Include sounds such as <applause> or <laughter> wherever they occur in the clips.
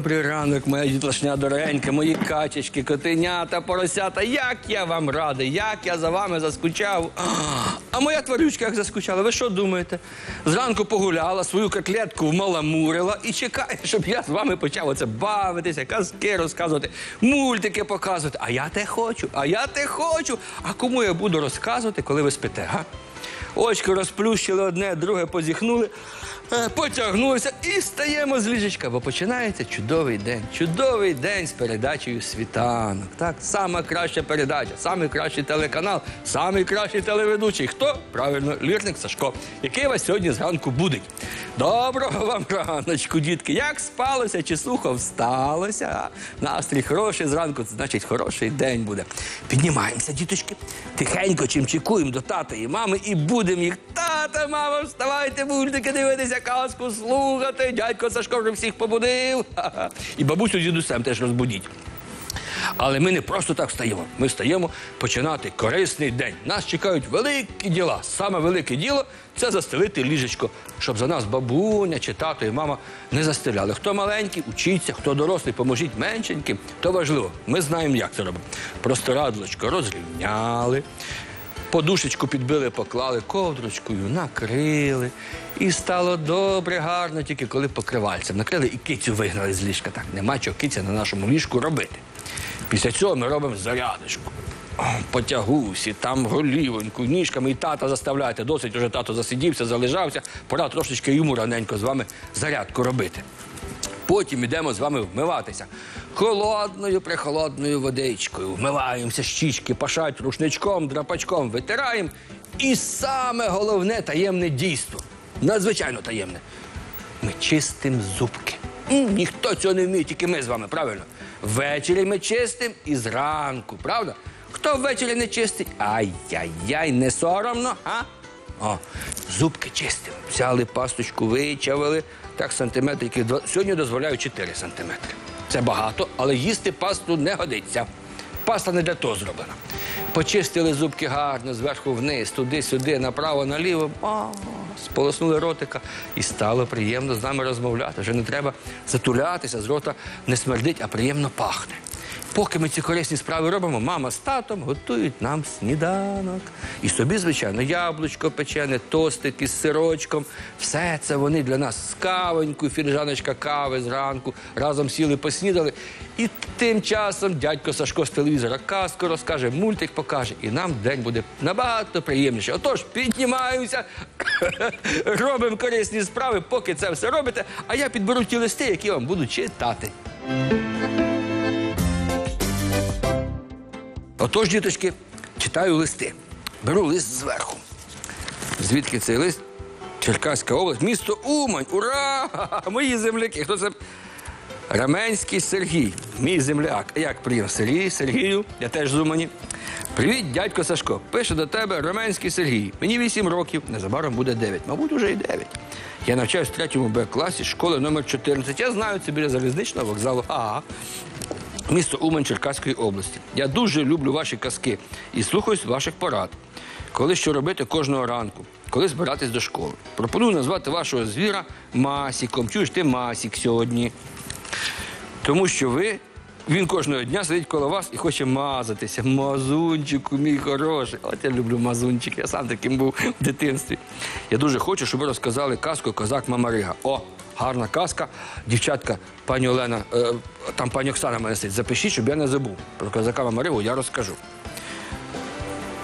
Добрий ранок, моя дітлашня дорогенька, мої качечки, котенята, поросята. Як я вам радий, як я за вами заскучав. А моя тварючка як заскучала. Ви що думаєте? Зранку погуляла, свою котлетку вмаламурила і чекає, щоб я з вами почав оце бавитися, казки розказувати, мультики показувати. А я те хочу, а я те хочу. А кому я буду розказувати, коли ви спите? га? Очки розплющили одне, друге позіхнули, е, потягнулися і стаємо з ліжечка, бо починається чудовий день. Чудовий день з передачею світанок. Так, сама краща передача, самий кращий телеканал, самий кращий телеведучий. Хто? Правильно, лірник Сашко, який вас сьогодні зранку будить. Доброго вам раночку, дітки. Як спалося чи сухо всталося? Настрій хороший зранку, це значить хороший день буде. Піднімаємося, діточки, тихенько чимчикуємо до тата і мами і будемо їх. Тата, мама, вставайте, мультики дивитися, казку слухати. Дядько Сашко вже всіх побудив. І бабусю з дідусем теж розбудіть. Але ми не просто так встаємо. Ми встаємо починати корисний день. Нас чекають великі діла. Саме велике діло це застелити ліжечко, щоб за нас бабуня чи тато і мама не застеляли. Хто маленький, учіться, хто дорослий, поможіть меншеньким. То важливо. Ми знаємо, як це робимо. Простирадлочко розрівняли. Подушечку підбили, поклали ковдрочкою, накрили. І стало добре, гарно, тільки коли покривальцем накрили і кицю вигнали з ліжка. Так, нема чого киця на нашому ліжку робити. Після цього ми робимо зарядочку. О, там голівоньку, ніжками і тата заставляєте. Досить уже тато засидівся, залежався. Пора трошечки йому раненько з вами зарядку робити. Потім йдемо з вами вмиватися. Холодною, прихолодною водичкою. Вмиваємося щічки, пашать рушничком, драпачком, витираємо. І саме головне таємне дійство. Надзвичайно таємне. Ми чистимо зубки. Ніхто цього не вміє, тільки ми з вами, правильно? Ввечері ми чистимо і зранку, правда? Хто ввечері не чистить? Ай-яй-яй, не соромно, а? О, зубки чистимо. Взяли пасточку, вичавили. Так, сантиметрів. Сьогодні дозволяю 4 сантиметри. Це багато, але їсти пасту не годиться. Паста не для того зроблена. Почистили зубки гарно, зверху вниз, туди-сюди, направо, наліво. Сполоснули ротика. І стало приємно з нами розмовляти. Вже не треба затулятися, з рота не смердить, а приємно пахне. Поки ми ці корисні справи робимо, мама з татом готують нам сніданок. І собі, звичайно, яблучко печене, тостики з сирочком. Все це вони для нас з кавонькою, філіжаночка кави зранку, разом сіли, поснідали. І тим часом дядько Сашко з телевізора казку розкаже, мультик покаже, і нам день буде набагато приємніше. Отож, піднімаємося, <coughs> робимо корисні справи, поки це все робите, а я підберу ті листи, які вам буду читати. Отож, діточки, читаю листи. Беру лист зверху. Звідки цей лист? Черкаська область, місто Умань. Ура! <laughs> Мої земляки. Хто це? Раменський Сергій, мій земляк. А Як приємно? Сергій, Сергію, я теж з Умані. Привіт, дядько Сашко. Пише до тебе Раменський Сергій. Мені 8 років, незабаром буде 9. Мабуть, уже і 9. Я навчаюсь в третьому Б класі школи номер 14. Я знаю, це біля залізничного вокзалу. Ага. Місто Умань Черкаської області. Я дуже люблю ваші казки і слухаюсь ваших порад. Коли що робити кожного ранку, коли збиратись до школи. Пропоную назвати вашого звіра Масіком. Чуєш ти Масік сьогодні. Тому що ви, він кожного дня сидить коло вас і хоче мазатися. Мазунчику, мій хороший. От я люблю мазунчик, я сам таким був в дитинстві. Я дуже хочу, щоб ви розказали казку Козак Мамарига. О, гарна казка. Дівчатка, пані Олена, е, там пані Оксана мене сидить. Запишіть, щоб я не забув. Про козака Мамаригу я розкажу.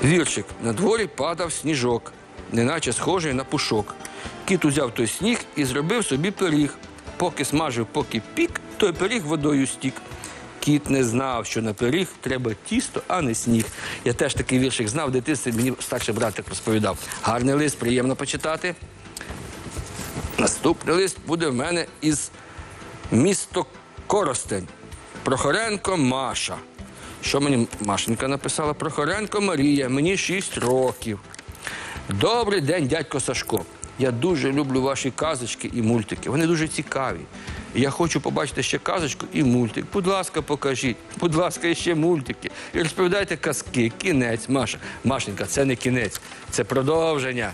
Вірчик, на дворі падав сніжок, неначе схожий на пушок. Кіт узяв той сніг і зробив собі пиріг. Поки смажив, поки пік, той пиріг водою стік. Кіт не знав, що на пиріг треба тісто, а не сніг. Я теж такий віршик знав, дитинстві мені старший братик розповідав. Гарний лист, приємно почитати. Наступний лист буде в мене із місто Коростень. Прохоренко Маша. Що мені Машенька написала? Прохоренко Марія, мені 6 років. Добрий день, дядько Сашко. Я дуже люблю ваші казочки і мультики. Вони дуже цікаві. Я хочу побачити ще казочку і мультик. Будь ласка, покажіть. Будь ласка, ще мультики. І розповідайте казки. Кінець, Маша. Машенька, це не кінець, це продовження.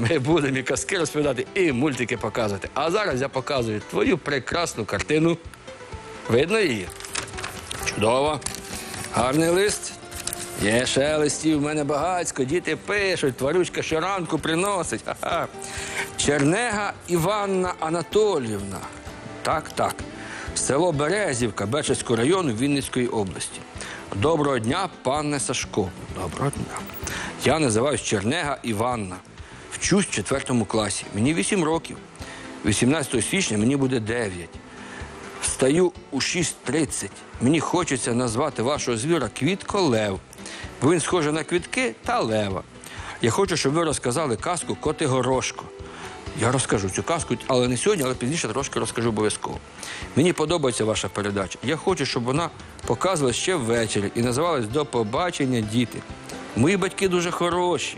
Ми будемо і казки розповідати, і мультики показувати. А зараз я показую твою прекрасну картину. Видно її? Чудово. Гарний лист. Є ще листів, в мене багацько, діти пишуть, тварючка щоранку приносить. Ха-ха. Чернега Іванна Анатоліївна. Так, так. Село Березівка Бечевського району Вінницької області. Доброго дня, пане Сашко. Доброго дня. Я називаюсь Чернега Іванна. Вчусь в четвертому класі. Мені 8 років. 18 січня мені буде 9. Встаю у 6.30. Мені хочеться назвати вашого звіра Квітко Лев. Бо він схожий на квітки та лева. Я хочу, щоб ви розказали казку Коти Горошко. Я розкажу цю казку, але не сьогодні, але пізніше трошки розкажу обов'язково. Мені подобається ваша передача. Я хочу, щоб вона показувалась ще ввечері і називалась До побачення, діти. Мої батьки дуже хороші.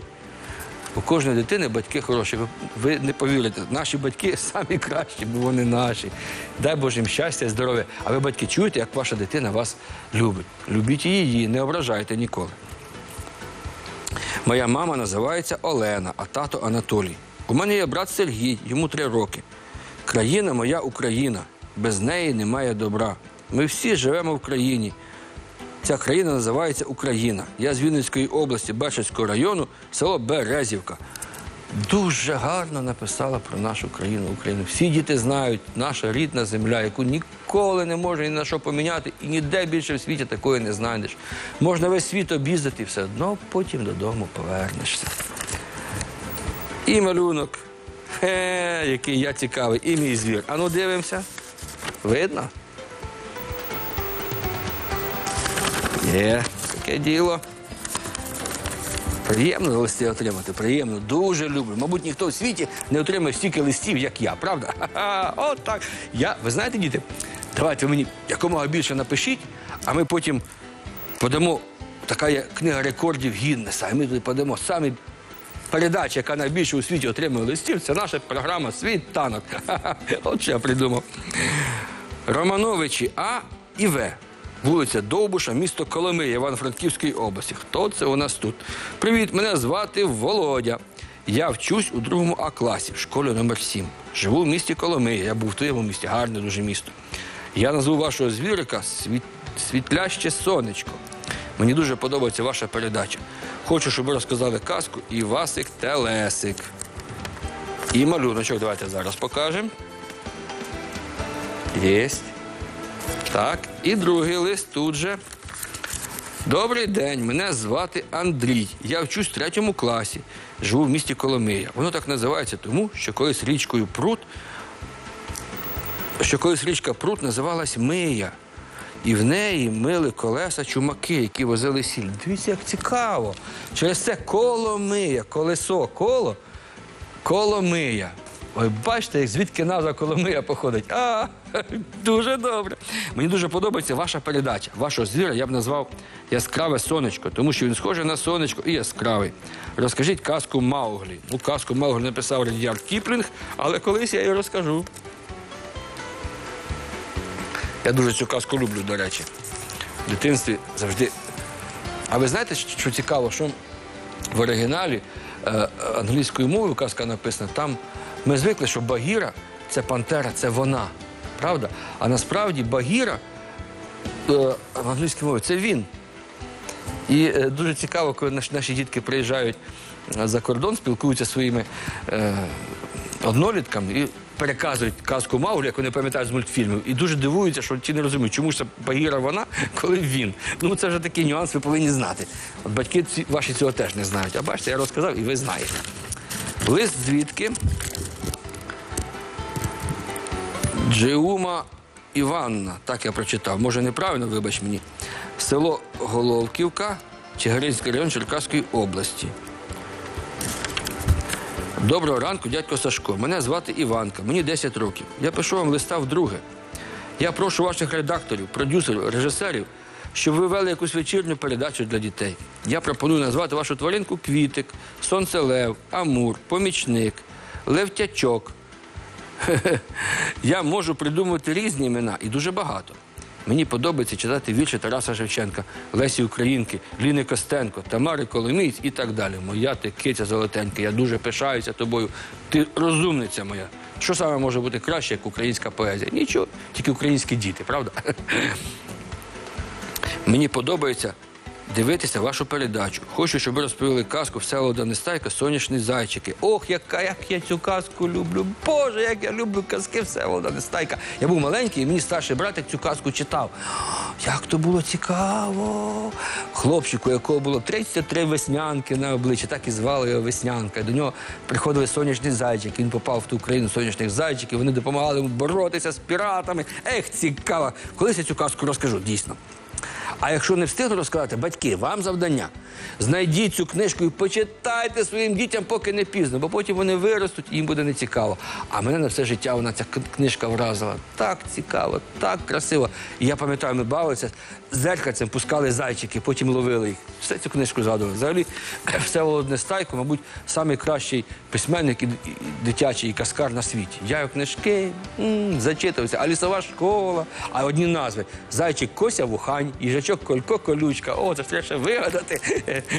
У кожної дитини батьки хороші. Ви, не повірите, наші батьки <laughs> самі кращі, бо вони наші. Дай Боже їм щастя, здоров'я. А ви, батьки, чуєте, як ваша дитина вас любить. Любіть її, не ображайте ніколи. Моя мама називається Олена, а тато Анатолій. У мене є брат Сергій, йому три роки. Країна моя Україна. Без неї немає добра. Ми всі живемо в країні. Ця країна називається Україна. Я з Вінницької області, Бачівського району, село Березівка. Дуже гарно написала про нашу країну Україну. Всі діти знають, наша рідна земля, яку ніколи не можна ні на що поміняти, і ніде більше в світі такої не знайдеш. Можна весь світ об'їздити, все одно потім додому повернешся. І малюнок. Хе, який я цікавий, і мій звір. Ану дивимося. Видно? Є, таке діло. Приємно листи отримати, приємно, дуже люблю. Мабуть, ніхто в світі не отримає стільки листів, як я, правда? <laughs> От так. Я, ви знаєте, діти, давайте ви мені якомога більше напишіть, а ми потім подамо, така є книга рекордів Гіннеса, і ми туди подамо самі передача, яка найбільше у світі отримує листів, це наша програма Світ танок. <laughs> От що я придумав. Романовичі А і В. Вулиця Довбуша, місто Коломия, Івано-Франківської області. Хто це у нас тут? Привіт, мене звати Володя. Я вчусь у другому А класі в школі номер 7 Живу в місті Коломия. Я був в твоєму місті, гарне дуже місто. Я назву вашого звірика світ... Світляще сонечко. Мені дуже подобається ваша передача. Хочу, щоб ви розказали казку і Васик Телесик. І малюночок давайте зараз покажемо. Єсть. Так, і другий лист тут же. Добрий день, мене звати Андрій. Я вчусь в третьому класі, живу в місті Коломия. Воно так називається тому, що колись річкою Прут, що колись річка Прут називалась Мия. І в неї мили колеса чумаки, які возили сіль. Дивіться, як цікаво. Через це Коломия, колесо, коло, Коломия. Ой, бачите, звідки назва Коломия походить. А, <laughs> дуже добре. Мені дуже подобається ваша передача. Вашого звіра я б назвав яскраве сонечко, тому що він схожий на сонечко і яскравий. Розкажіть казку Мауглі. Ну, казку Мауглі написав Редіард Кіплінг, але колись я її розкажу. Я дуже цю казку люблю, до речі. В дитинстві завжди. А ви знаєте, що цікаво, що в оригіналі е, англійською мовою казка написана, там ми звикли, що Багіра це пантера, це вона. Правда? А насправді Багіра е, в англійській мові це він. І е, дуже цікаво, коли наші, дітки приїжджають е, за кордон, спілкуються своїми однолітками і переказують казку Мауглі, яку не пам'ятають з мультфільмів, і дуже дивуються, що ті не розуміють, чому ж це Багіра вона, <laughs> коли він. Ну це вже такий нюанс, ви повинні знати. От батьки ваші цього теж не знають. А бачите, я розказав, і ви знаєте. Лист звідки? Джеума Іванна, так я прочитав. Може неправильно, вибач мені. Село Головківка, Чигиринський район Черкаської області. Доброго ранку, дядько Сашко. Мене звати Іванка, мені 10 років. Я пишу вам листа вдруге. Я прошу ваших редакторів, продюсерів, режисерів, щоб ви вели якусь вечірню передачу для дітей. Я пропоную назвати вашу тваринку Квітик, Сонцелев, Амур, Помічник, Левтячок. <laughs> Я можу придумати різні імена і дуже багато. Мені подобається читати вірші Тараса Шевченка, Лесі Українки, Ліни Костенко, Тамари Коломієць і так далі. Моя ти киця золотенька, я дуже пишаюся тобою. Ти розумниця моя. Що саме може бути краще, як українська поезія? Нічого, тільки українські діти, правда? <laughs> Мені подобається дивитися вашу передачу. Хочу, щоб ви розповіли казку Всеволода Нестайка Сонячні зайчики. Ох, яка як я цю казку люблю. Боже, як я люблю казки Всеволода Нестайка. Я був маленький, і мені старший братик цю казку читав. Як то було цікаво. Хлопчику, якого було 33 веснянки на обличчі, так і звали його Веснянка. До нього приходили сонячні зайчики. Він попав в ту країну сонячних зайчиків. Вони допомагали йому боротися з піратами. Ех, цікаво. Колись я цю казку розкажу, дійсно. А якщо не встигну розказати, батьки, вам завдання. Знайдіть цю книжку і почитайте своїм дітям, поки не пізно, бо потім вони виростуть і їм буде нецікаво. А мене на все життя вона ця книжка вразила. Так цікаво, так красиво. І я пам'ятаю, ми бавилися, зеркальцем пускали зайчики, потім ловили їх. Все цю книжку згадували. Взагалі, <clears throat> Всеволод Нестайко, мабуть, найкращий письменник і, і дитячий і каскар на світі. Я його книжки зачитувався, а лісова школа, а одні назви: Зайчик Кося Вухань, їжачок Колько Колючка. О, це треба ще вигадати.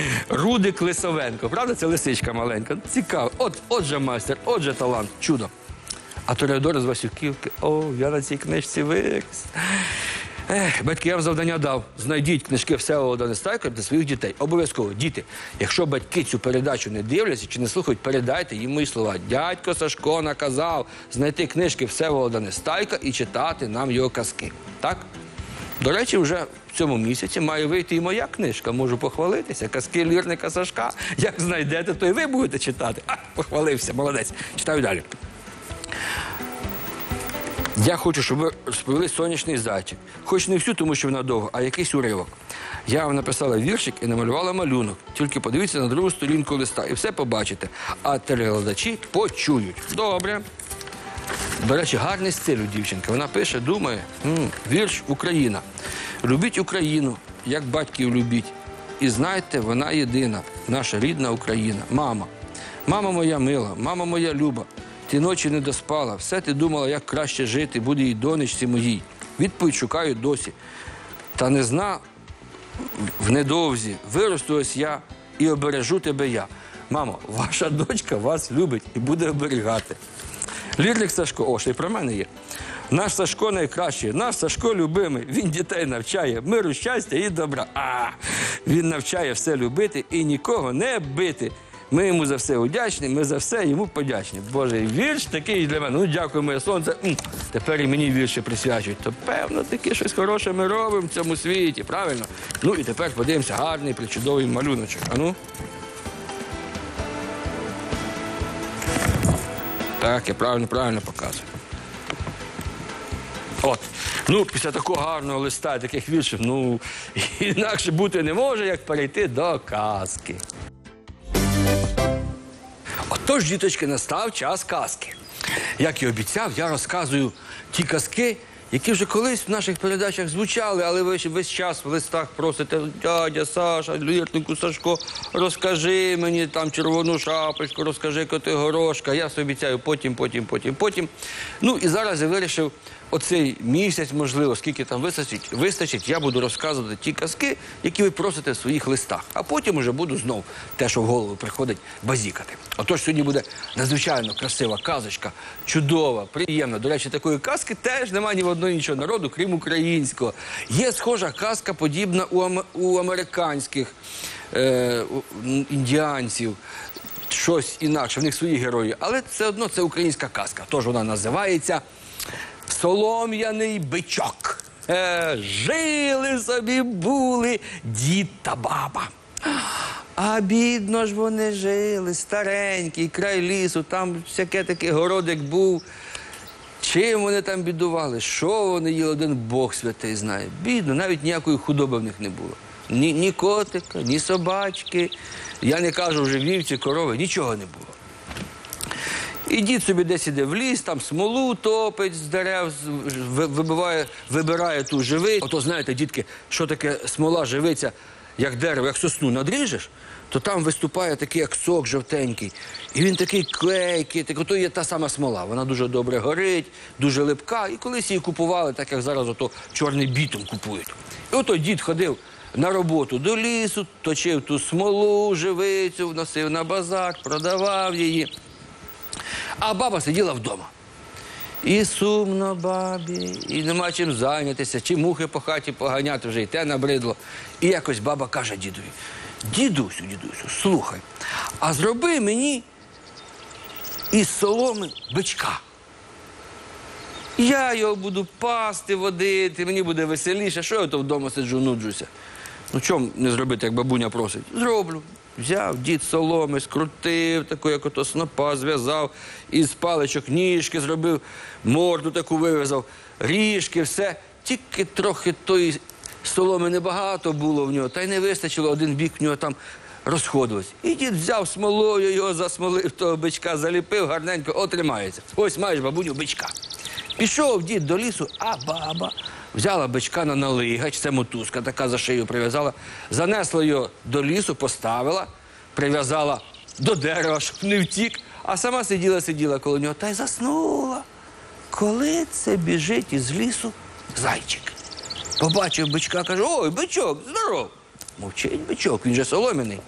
<laughs> Рудик Лисовенко. Правда, це лисичка маленька? Цікаво. От, от же майстер, от же талант, чудо. А Тореодор з Васюківки, о, я на цій книжці виріс. Ех, батьки, я вам завдання дав. Знайдіть книжки Всеволода Нестайка для своїх дітей. Обов'язково, діти. Якщо батьки цю передачу не дивляться чи не слухають, передайте їм мої слова. Дядько Сашко наказав знайти книжки Всеволода Нестайка і читати нам його казки. Так? До речі, вже цьому місяці має вийти і моя книжка. Можу похвалитися. Казки лірника Сашка. Як знайдете, то і ви будете читати. А, похвалився, молодець. Читаю далі. Я хочу, щоб ви розповіли сонячний зайчик. Хоч не всю, тому що вона довго, а якийсь уривок. Я вам написала віршик і намалювала малюнок. Тільки подивіться на другу сторінку листа і все побачите. А телеглядачі почують. Добре. До речі, гарний стиль у дівчинки. Вона пише, думає, «М, вірш Україна. Любіть Україну, як батьків любіть. І знайте, вона єдина, наша рідна Україна. Мама. Мама моя мила, мама моя люба. Ти ночі не доспала, все ти думала, як краще жити, буде і донечці моїй. Відповідь шукаю досі. Та не зна в недовзі, виросту ось я і обережу тебе я. Мамо, ваша дочка вас любить і буде оберігати. Лірник Сашко, о, ще й про мене є. Наш Сашко найкращий, наш Сашко любимий. Він дітей навчає миру, щастя і добра. А він навчає все любити і нікого не бити. Ми йому за все вдячні, ми за все йому подячні. Боже, вірш такий для мене. Ну, дякую, моє сонце. Тепер і мені вірші присвячують. То певно, таке щось хороше ми робимо в цьому світі, правильно? Ну і тепер подивимося гарний, причудовий малюночок. А ну? Так, я правильно, правильно показую. От. Ну, після такого гарного листа, таких віршів, ну, <laughs> інакше бути не може, як перейти до казки. Отож, діточки, настав час казки. Як і обіцяв, я розказую ті казки, які вже колись в наших передачах звучали, але ви весь час в листах просите дядя Саша, лірнику Сашко, розкажи мені там червону шапочку, розкажи Котигорошка. Я собі обіцяю потім, потім, потім, потім. Ну і зараз я вирішив оцей місяць, можливо, скільки там вистачить, вистачить, я буду розказувати ті казки, які ви просите в своїх листах. А потім уже буду знов те, що в голову приходить, базікати. Отож, сьогодні буде надзвичайно красива казочка, чудова, приємна. До речі, такої казки теж немає ні в одного іншого народу, крім українського. Є схожа казка, подібна у, ам- у американських е, індіанців. Щось інакше, в них свої герої, але все одно це українська казка. Тож вона називається Солом'яний бичок. Е, жили собі були дід та баба. А бідно ж вони жили, старенький, край лісу, там всяке таке городик був. Чим вони там бідували? Що вони їли, один Бог святий знає. Бідно, навіть ніякої худоби в них не було. Ні, ні котика, ні собачки. Я не кажу вже вівці, корови, нічого не було. І дід собі десь іде в ліс, там смолу топить з дерев, вибиває, вибирає ту живицю. Ото знаєте, дітки, що таке смола живиця? як дерево, як сосну надріжеш, то там виступає такий як сок жовтенький. І він такий клейкий, так ото є та сама смола. Вона дуже добре горить, дуже липка. І колись її купували, так як зараз ото чорний бітум купують. І ото дід ходив на роботу до лісу, точив ту смолу, живицю, вносив на базар, продавав її. А баба сиділа вдома. І сумно бабі, і нема чим зайнятися, чи мухи по хаті поганяти вже й те набридло. І якось баба каже дідові: дідусю, дідусю, слухай, а зроби мені із соломи бичка. Я його буду пасти, водити, мені буде веселіше. Що я то вдома сиджу, нуджуся? Ну чому не зробити, як бабуня просить? Зроблю. Взяв дід соломи, скрутив, таку, як ото снопа, зв'язав, із паличок ніжки зробив, морду таку вив'язав, ріжки, все. Тільки трохи тої соломи небагато було в нього, та й не вистачило, один бік в нього там розходилось. І дід взяв смолою, його засмолив, того бичка заліпив, гарненько, отримається. Ось маєш бабуню бичка. Пішов дід до лісу, а баба взяла бичка на налигач, це мотузка, така за шию прив'язала, занесла його до лісу, поставила, прив'язала до дерева, щоб не втік, а сама сиділа, сиділа коло нього та й заснула. Коли це біжить із лісу зайчик. Побачив бичка, каже: ой, бичок, здоров. Мовчить бичок, він же солом'яний.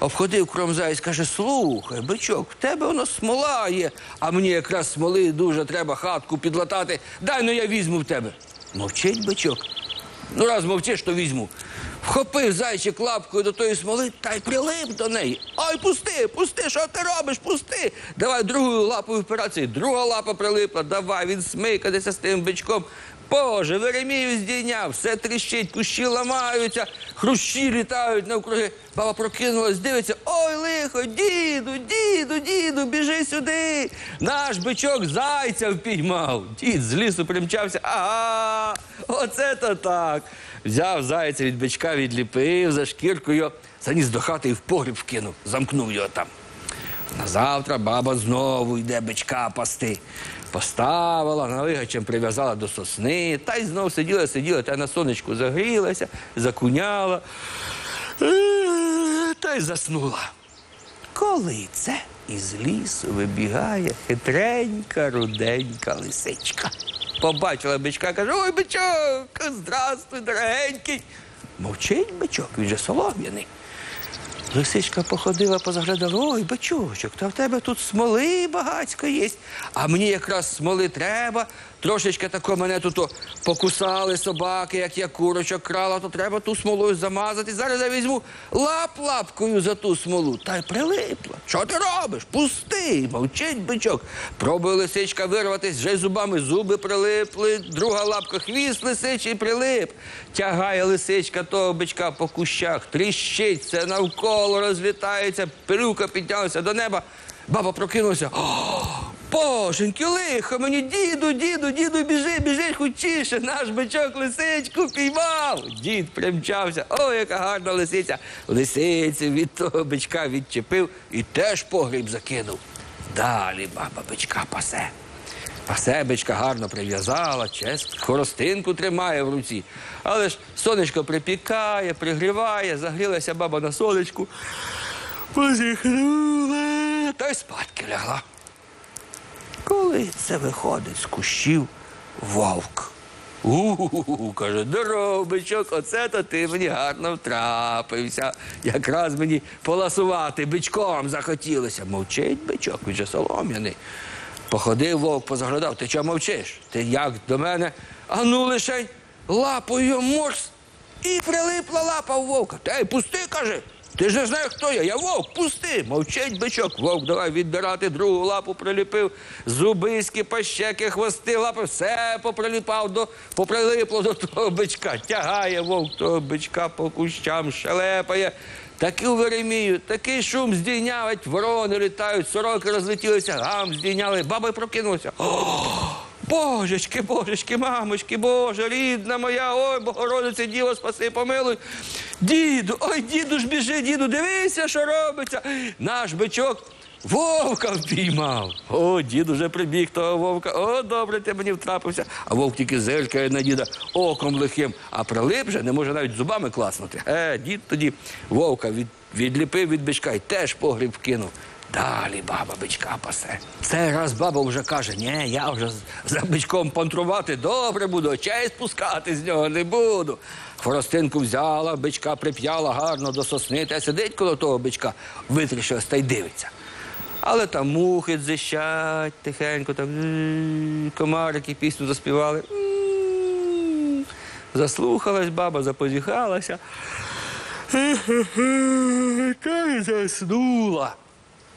Обходив кромзайць, каже: слухай, бичок, в тебе воно смола є, а мені якраз смоли дуже треба хатку підлатати. Дай ну я візьму в тебе. Мовчить бичок. Ну, раз мовчиш, то візьму. Вхопив зайчик лапкою до тої смоли та й прилип до неї. Ой, пусти, пусти, що ти робиш? Пусти. Давай другою лапою. І Друга лапа прилипла, давай, він смикатися з тим бичком. Боже, Веремію здійняв, все тріщить, кущі ламаються, хрущі літають навкруги. Баба прокинулась, дивиться, ой, лихо, діду, діду, діду, біжи сюди. Наш бичок зайця впіймав. Дід з лісу примчався. Ага, оце то так. Взяв зайця від бичка, відліпив за шкірку його, заніс до хати і в погріб вкинув, замкнув його там. На завтра баба знову йде бичка пасти. Поставила, навигачем прив'язала до сосни, та й знов сиділа, сиділа, та на сонечку загрілася, закуняла, е, та й заснула. Коли це із лісу вибігає хитренька, руденька лисичка. Побачила бичка, каже: Ой, бичок, здрастуй, дорогенький. Мовчить бичок, він же солом'яний. Лисичка походила, позаглядала, ой, бичочок, та в тебе тут смоли багацько є. А мені якраз смоли треба. Трошечки тако мене тут покусали собаки, як я курочок крала, то треба ту смолою замазати. Зараз я візьму лап-лапкою за ту смолу. Та й прилипла. Що ти робиш? Пусти, мовчить бичок. Пробує лисичка вирватись, вже зубами зуби прилипли, друга лапка хвіст лисичий прилип. Тягає лисичка того бичка по кущах, тріщить це навколо, розлітається, пилюка піднялася до неба. Баба прокинулася. О, Боженьки, лихо мені, діду, діду, діду, біжи, біжи хутчіше, наш бичок лисичку піймав. Дід примчався. Ой, яка гарна лисиця. Лисицю від того бичка відчепив і теж погріб закинув. Далі баба бичка пасе. Пасе бичка гарно прив'язала, честь, хоростинку тримає в руці. Але ж сонечко припікає, пригріває, загрілася баба на сонечку, позіхнула та й спадки лягла. Це виходить з кущів вовк. У-у-у, каже, здоров, бичок, оце то ти мені гарно втрапився. Якраз мені поласувати бичком захотілося. Мовчить бичок, він же солом'яний. Походив вовк, позаглядав, ти чого мовчиш? Ти як до мене? А ну лишень лапою морс. І прилипла лапа у вовка. Та й пусти, каже. Ти ж не знаєш, хто я. Я вовк, пусти. Мовчить бичок. Вовк давай відбирати другу лапу приліпив. Зубиські, пащеки, хвости, лапи, все поприліпав до, поприлипло до того бичка. Тягає вовк того бичка по кущам, шелепає. Таку Веремію, такий шум здійнявить, ворони літають, сороки розлетілися, гам здійняли, баби прокинулися. Божечки, божечки, мамочки, Боже, рідна моя, ой, Богородице, діло, спаси, помилуй. Діду, ой, діду ж біжи, діду, дивися, що робиться. Наш бичок вовка впіймав. О, дід уже прибіг того вовка. О, добре, ти мені втрапився. А вовк тільки зиркає на діда оком лихим, а прилип же не може навіть зубами класнути. Е, дід тоді вовка від, відліпив від бичка і теж погріб вкинув. Далі баба бичка пасе. Цей раз баба вже каже: ні, я вже за бичком пантрувати добре буду, очей спускати з нього не буду. Хворостинку взяла, бичка прип'яла гарно до сосни, та сидить коло того бичка, витріщилась та й дивиться. Але там мухи дзищать тихенько, там комарики пісню заспівали. Заслухалась баба, запозіхалася. Та й заснула.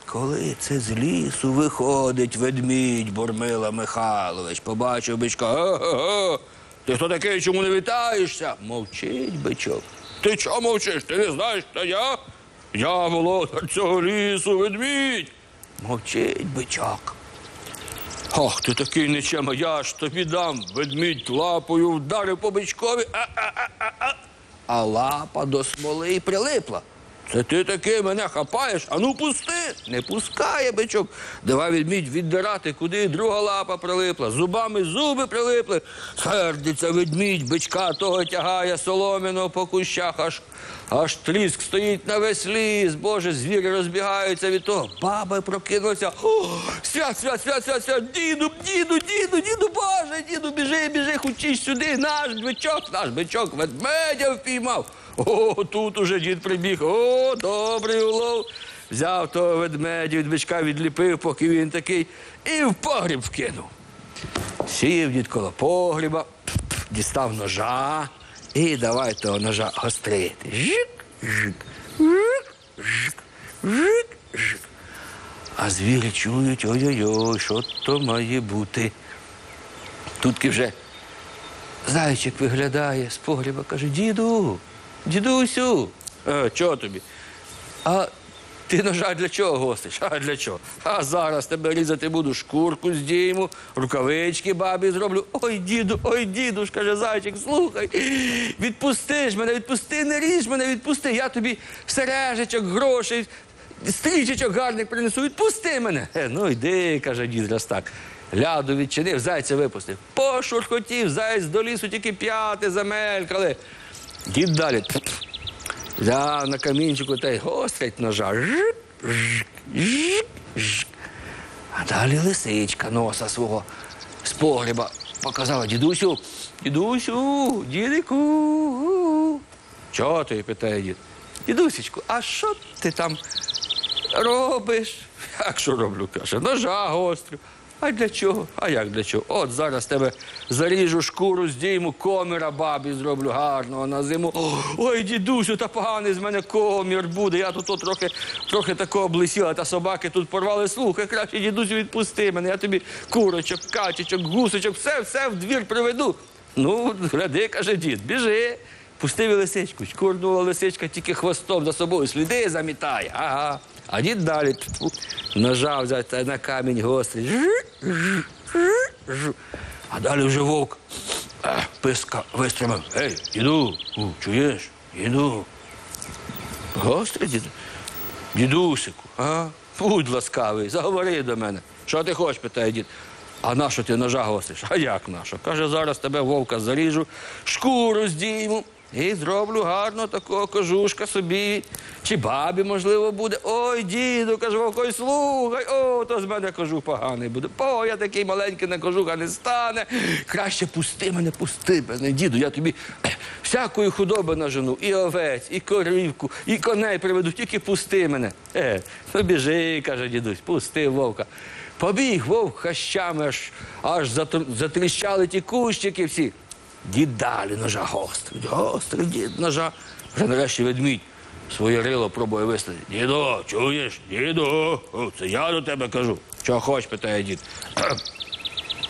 Коли це з лісу виходить ведмідь Бурмила Михайлович, побачив бичка. Га-га-га, ти хто такий, чому не вітаєшся? Мовчить бичок. Ти чого мовчиш? Ти не знаєш, хто я? Я володар цього лісу, ведмідь. Мовчить бичок. Ах, ти такий нечема, я ж тобі дам. Ведмідь лапою вдарив по бичкові, а, а лапа до смоли й прилипла. Це ти таки мене хапаєш? Ану пусти. Не пускає бичок. Давай відмідь віддирати, куди друга лапа прилипла. Зубами зуби прилипли. Сердиться ведмідь, бичка того тягає соломіно по кущах, аж, аж тріск стоїть на весь ліс. Боже, звірі розбігаються від того. Баба прокинулася. Свят, свят, свят, свят, свят, діду, діду, діду, діду, Боже, діду, біжи, біжи, хочеш сюди. Наш бичок, наш бичок ведмедя впіймав. О, тут уже дід прибіг. О, добрий улов. Взяв того ведмедя від бичка, відліпив, поки він такий, і в погріб вкинув. Сів дід коло погріба, дістав ножа і давай того ножа гострити. Жик, жик, жик, жик, жик, жик. А звірі чують, ой-ой-ой, що то має бути. Тутки вже Зайчик виглядає з погріба, каже: діду, дідусю, е, чого тобі? А ти ножа для чого гостиш? А для чого? А зараз тебе різати буду, шкурку здійму, рукавички бабі зроблю. Ой, діду, ой, діду, каже зайчик, слухай, відпусти ж мене, відпусти, не ріж мене, відпусти. Я тобі сережечок, грошей, стрічечок гарних принесу, відпусти мене. Е, ну йди, каже дід раз так. Ляду відчинив, зайця випустив. Пошурхотів, зайць до лісу тільки п'яти замелькали. Дід далі. Взяв на камінчику та й гострить ножа. Жик, жик, жик, жик. А далі лисичка носа свого з погреба показала дідусю, дідусю, дідику. Чого ти? питає дід. Дідусечку, а що ти там робиш? <laughs> Як що роблю? каже, ножа гострю. А для чого? А як для чого? От зараз тебе заріжу шкуру, здійму, коміра бабі зроблю гарного на зиму. Ой, дідусю, та поганий з мене комір буде. Я тут трохи, трохи такого облисіла, та собаки тут порвали. Слухай, краще дідусю відпусти мене. Я тобі курочок, качечок, гусочок, все, все в двір приведу. Ну, гляди, каже дід, біжи. Пустив лисичку, чкурнула лисичка, тільки хвостом за собою сліди замітає. Ага. А дід далі та на камінь гострий. А далі вже вовк е, писка вистримав. Ей, діду, чуєш? Діду. Гострий діду? Дідусику, а? Будь ласкавий, заговори до мене. Що ти хочеш, питає дід. А на що ти ножа гостриш? А як на що? Каже, зараз тебе вовка заріжу, шкуру здійму і зроблю гарно такого кожушка собі. Чи бабі, можливо, буде. Ой, діду, каже, вовк, слухай, о, то з мене кожух поганий буде. О, я такий маленький на кожуха не стане. Краще пусти мене, пусти мене, діду, я тобі всякої худоби нажену, і овець, і корівку, і коней приведу, тільки пусти мене. Е, ну біжи, каже дідусь, пусти вовка. Побіг вовк хащами, аж, аж затр- затріщали ті кущики всі. Дід далі ножа гострить, гострить дід ножа. Вже нарешті ведмідь своє рило пробує виставити. Діду, чуєш? Діду, це я до тебе кажу. Чого хоч, питає дід.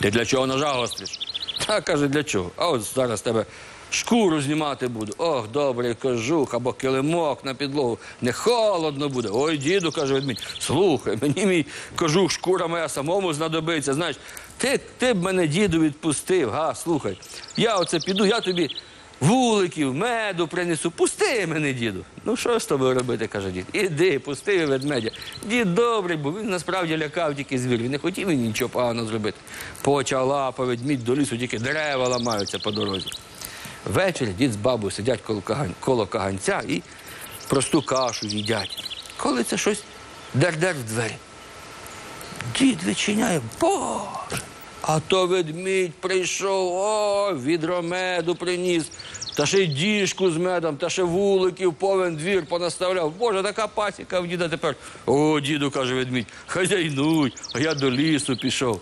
Ти для чого ножа гостриш? Та каже, для чого? А от зараз тебе шкуру знімати буду. Ох, добрий кожух або килимок на підлогу. Не холодно буде. Ой, діду, каже ведмідь, слухай, мені мій кожух, шкура моя самому знадобиться. Знаєш, ти, ти б мене діду відпустив, га, слухай. Я оце піду, я тобі Вуликів, меду принесу. Пусти мене, діду. Ну що з тобою робити, каже дід. Іди, пусти ведмедя. Дід добрий, бо він насправді лякав тільки звір. Він не хотів мені нічого поганого зробити. Почала по ведмідь до лісу, тільки дерева ламаються по дорозі. Ввечері дід з бабою сидять коло, кагань, коло каганця і просту кашу їдять. Коли це щось дер-дер в двері. Дід відчиняє, боже. А то ведмідь прийшов, о, відро меду приніс, та ще й діжку з медом, та ще вуликів повен двір понаставляв. Боже, така пасіка в діда тепер. О, діду, каже ведмідь, хазяйнуй, а я до лісу пішов.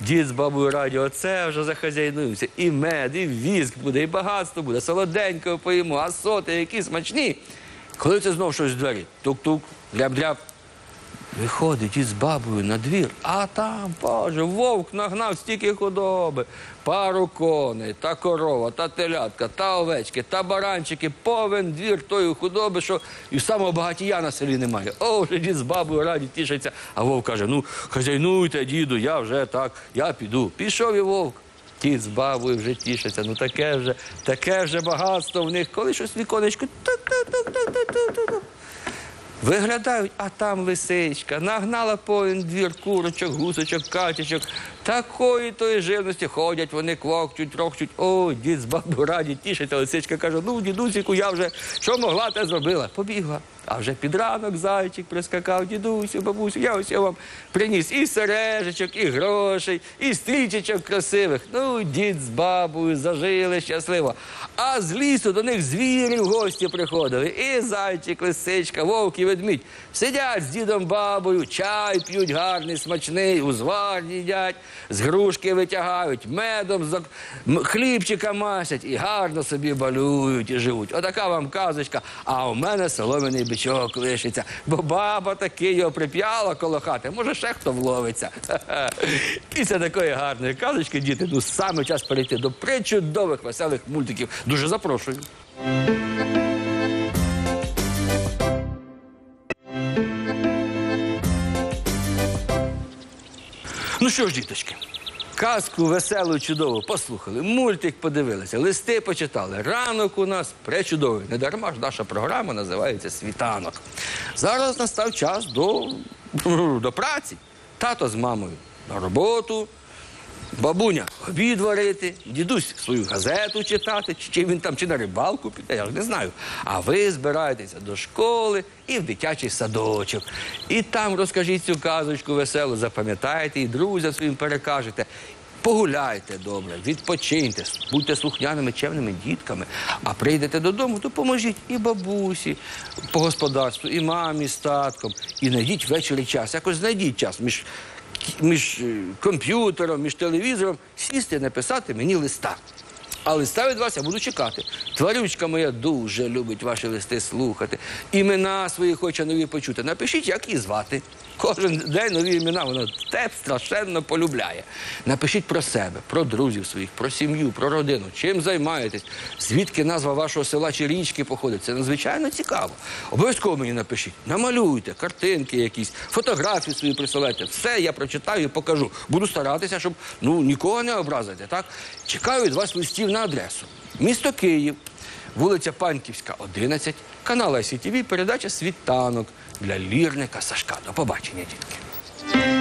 Дід з бабою раді, оце вже захазяйнуюся. І мед, і віск буде, і багатство буде, солоденького поїмо, а соти, які смачні. Коли це знов щось в двері? Тук-тук, ляп-ляп. Виходить із бабою на двір, а там, боже, вовк нагнав стільки худоби. Пару коней, та корова, та телятка, та овечки, та баранчики, повен двір тої худоби, що і самого багатія на селі немає. О, вже дід з бабою раді тішиться. А вовк каже: ну, хазяйнуйте, діду, я вже так, я піду. Пішов і вовк. Дід з бабою вже тішиться. Ну таке вже, таке вже багатство в них. Коли щось віконечко. тук-тук-тук-тук-тук-тук-тук. Виглядають, а там лисичка, нагнала повен двір курочок, гусочок, качечок. Такої тої живності ходять, вони квокчуть, рохчуть. О, дід з бабу раді тішиться. Лисичка каже, ну, дідусіку, я вже що могла, те зробила. Побігла. А вже під ранок зайчик прискакав, дідусю, бабусю, я ось я вам приніс і сережечок, і грошей, і стрічечок красивих. Ну, дід з бабою зажили щасливо. А з лісу до них звірі в гості приходили. І зайчик, лисичка, вовк і ведмідь. Сидять з дідом бабою, чай п'ють гарний, смачний, узвар їдять, з грушки витягають, медом зак- хлібчика масять і гарно собі балюють і живуть. Отака вам казочка. А у мене солом'яний бичок лишиться, бо баба таки його прип'яла коло хати. Може, ще хто вловиться. <laughs> Після такої гарної казочки, діти, ну саме час перейти до причудових веселих мультиків. Дуже запрошую. Ну що ж, діточки, казку веселу, чудову послухали, мультик подивилися, листи почитали. Ранок у нас пречудовий. Не дарма ж наша програма називається Світанок. Зараз настав час до, до праці. Тато з мамою на роботу. Бабуня обід варити, дідусь свою газету читати, чи, він там чи на рибалку піде, я не знаю. А ви збираєтеся до школи і в дитячий садочок. І там розкажіть цю казочку веселу, запам'ятайте і друзям своїм перекажете. Погуляйте добре, відпочиньте, будьте слухняними, чемними дітками. А прийдете додому, то поможіть і бабусі по господарству, і мамі з татком. І знайдіть ввечері час. Якось знайдіть час між між е, комп'ютером, між телевізором сісти, написати мені листа. А листа від вас я буду чекати. Тварючка моя дуже любить ваші листи слухати. Імена свої хоче нові почути. Напишіть, як її звати. Кожен день нові імена, вона те страшенно полюбляє. Напишіть про себе, про друзів своїх, про сім'ю, про родину, чим займаєтесь, звідки назва вашого села чи річки походить. Це надзвичайно цікаво. Обов'язково мені напишіть, намалюйте, картинки якісь, фотографії свої присилайте. Все я прочитаю і покажу. Буду старатися, щоб ну, нікого не образити. Так? Чекаю від вас листів на адресу. Місто Київ, вулиця Панківська, 11, канал ICTV, передача Світанок для лірника Сашка. До побачення, дітки.